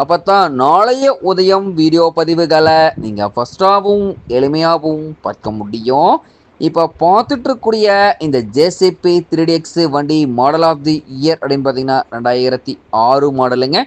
அப்போ தான் நாளைய உதயம் வீடியோ பதிவுகளை நீங்கள் ஃபஸ்ட்டாகவும் எளிமையாகவும் பார்க்க முடியும். இப்போ பார்த்துட்டு இருக்கக்கூடிய இந்த ஜேசிபி த்ரீ எக்ஸ் வண்டி மாடல் ஆஃப் தி இயர் அப்படின்னு பார்த்தீங்கன்னா ரெண்டாயிரத்தி ஆறு மாடலுங்க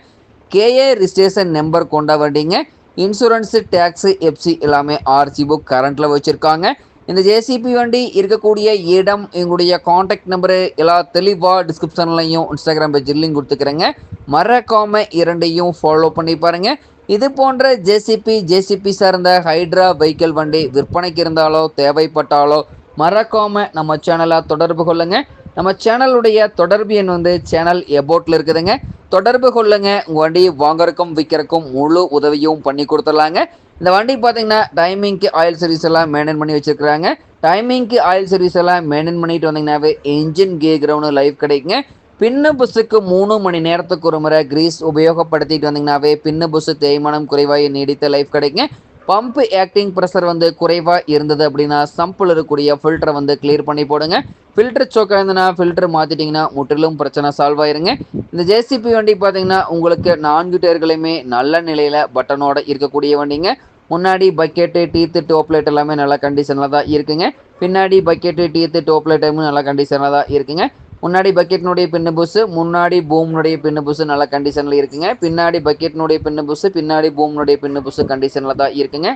கேஏ ரிஜிஸ்ட்ரேஷன் நம்பர் கொண்ட வண்டிங்க. இன்சூரன்ஸு டேக்ஸு எஃப்சி எல்லாமே ஆர்சி புக் கரண்ட்டில் வச்சுருக்காங்க. இந்த ஜேசிபி வண்டி இருக்கக்கூடிய இடம் எங்களுடைய காண்டாக்ட் நம்பரு எல்லாம் தெளிவாக டிஸ்கிரிப்ஷன்லையும் இன்ஸ்டாகிராம் பேஜ் லிங்க் கொடுத்துக்கிறேங்க. மறக்காம இரண்டையும் ஃபாலோ பண்ணி பாருங்க. இது போன்ற ஜேசிபி ஜேசிபி சார்ந்த ஹைட்ரா வெஹிக்கிள் வண்டி விற்பனைக்கு இருந்தாலோ தேவைப்பட்டாலோ மறக்காம நம்ம சேனலை தொடர்பு கொள்ளுங்க. நம்ம சேனலுடைய தொடர்பு எண் வந்து சேனல் எபோட்டில் இருக்குதுங்க. தொடர்பு கொள்ளுங்க. உங்கள் வண்டி வாங்கறக்கும் விற்கிறக்கும் முழு உதவியும் பண்ணி கொடுத்துடலாங்க. இந்த வண்டி பார்த்தீங்கன்னா டைமிங்க்கு ஆயில் சர்வீஸ் எல்லாம் மெயின்டைன் பண்ணி வச்சுருக்காங்க டைமிங்க்கு ஆயில் சர்வீஸ் எல்லாம் மெயின்டைன் பண்ணிட்டு வந்தீங்கன்னாவே இன்ஜின் கே கிரவுண்டு லைஃப் கிடைக்குங்க. பின்ன புஸ்ஸுக்கு மூணு மணி நேரத்துக்கு ஒரு முறை கிரீஸ் உபயோகப்படுத்திட்டு வந்தீங்கன்னாவே பின்ன புஸ் தேய்மானம் குறைவாக நீடித்த லைஃப் கிடைக்குங்க. பம்ப் ஆக்டிங் ப்ரெஷர் வந்து குறைவாக இருந்தது அப்படின்னா சம்பில் இருக்கக்கூடிய ஃபில்டரை வந்து கிளியர் பண்ணி போடுங்க. ஃபில்டர் சோக்காக இருந்ததுன்னா ஃபில்டர் மாற்றிட்டிங்கன்னா முற்றிலும் பிரச்சனை சால்வ் ஆயிருங்க. இந்த ஜேசிபி வண்டி பார்த்தீங்கன்னா உங்களுக்கு நான்கு டயர்களையுமே நல்ல நிலையில் பட்டனோட இருக்கக்கூடிய வண்டிங்க. முன்னாடி பக்கெட்டு டீத்து டோப்லைட் எல்லாமே நல்ல கண்டிஷனில் தான் இருக்குங்க. பின்னாடி பக்கெட்டு டீத்து டோப்லைட்டும் நல்ல கண்டிஷனில் தான் இருக்குங்க. முன்னாடி பக்கெட்னுடைய பின்னு புஸ் முன்னாடி பூம்னுடைய பின்னு புஸ் நல்ல கண்டிஷனில் இருக்குங்க. பின்னாடி பக்கெட்னுடைய பின்னு புஸ் பின்னாடி பூம்னுடைய பின்னு புஸ் கண்டிஷனில் தான் இருக்குங்க.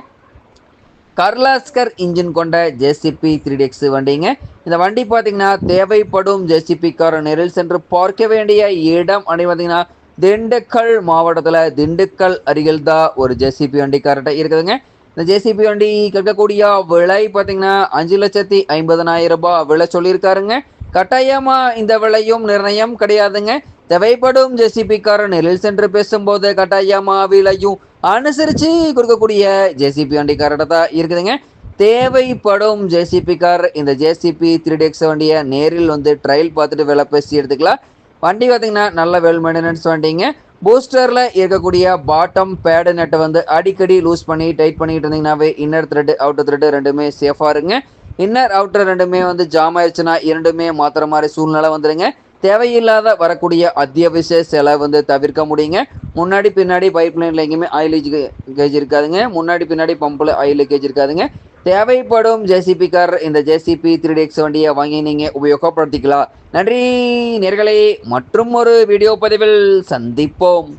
கர்லாஸ்கர் இன்ஜின் கொண்ட ஜேசிபி த்ரீ எக்ஸ் வண்டிங்க. இந்த வண்டி பார்த்தீங்கன்னா தேவைப்படும் ஜேசிபிக்கார நேரில் சென்று பார்க்க வேண்டிய இடம். அப்படி பார்த்தீங்கன்னா திண்டுக்கல் மாவட்டத்தில் திண்டுக்கல் அருகில் தான் ஒரு ஜேசிபி வண்டி கரெக்டாக இருக்குதுங்க. இந்த ஜேசிபி வண்டி கேட்கக்கூடிய விலை பார்த்தீங்கன்னா அஞ்சு லட்சத்தி ஐம்பதனாயிரம் ரூபாய் விலை சொல்லியிருக்காருங்க. கட்டாயமாக இந்த விலையும் நிர்ணயம் கிடையாதுங்க. தேவைப்படும் ஜேசிபி கார் சென்று பேசும்போது கட்டாயமா விலையும் அனுசரித்து கொடுக்கக்கூடிய ஜேசிபி வண்டி தான் இருக்குதுங்க. தேவைப்படும் ஜேசிபி கார் இந்த ஜேசிபி த்ரீ டெக்ஸ் வண்டியை நேரில் வந்து ட்ரையல் பார்த்துட்டு வேலை பேசி எடுத்துக்கலாம். வண்டி பார்த்தீங்கன்னா நல்ல வெல் மெயின்டெனன்ஸ் வண்டிங்க. பூஸ்டரில் இருக்கக்கூடிய பாட்டம் பேடு நெட்டை வந்து அடிக்கடி லூஸ் பண்ணி டைட் பண்ணிட்டு இருந்தீங்கன்னாவே இன்னர் த்ரெட்டு அவுட்டர் த்ரெட்டு ரெண்டுமே சேஃபாக இருங்க. இன்னர் அவுட்டர் ரெண்டுமே வந்து ஜாம் ஆயிடுச்சுன்னா இரண்டுமே மாத்திர மாதிரி சூழ்நிலை வந்துடுங்க தேவையில்லாத வரக்கூடிய அத்தியாவசிய செலவு வந்து தவிர்க்க முடியுங்க. முன்னாடி பின்னாடி பைப் லைனில் எங்கேயுமே ஆயில் கேஜ் இருக்காதுங்க. முன்னாடி பின்னாடி பம்பில் ஆயில் கேஜ் இருக்காதுங்க. தேவைப்படும் ஜேசிபி கார் இந்த ஜேசிபி த்ரீ எக்ஸ் வண்டியை வாங்கி நீங்கள் உபயோகப்படுத்திக்கலாம். நன்றி நேர்களே. மற்றும் ஒரு வீடியோ பதிவில் சந்திப்போம்.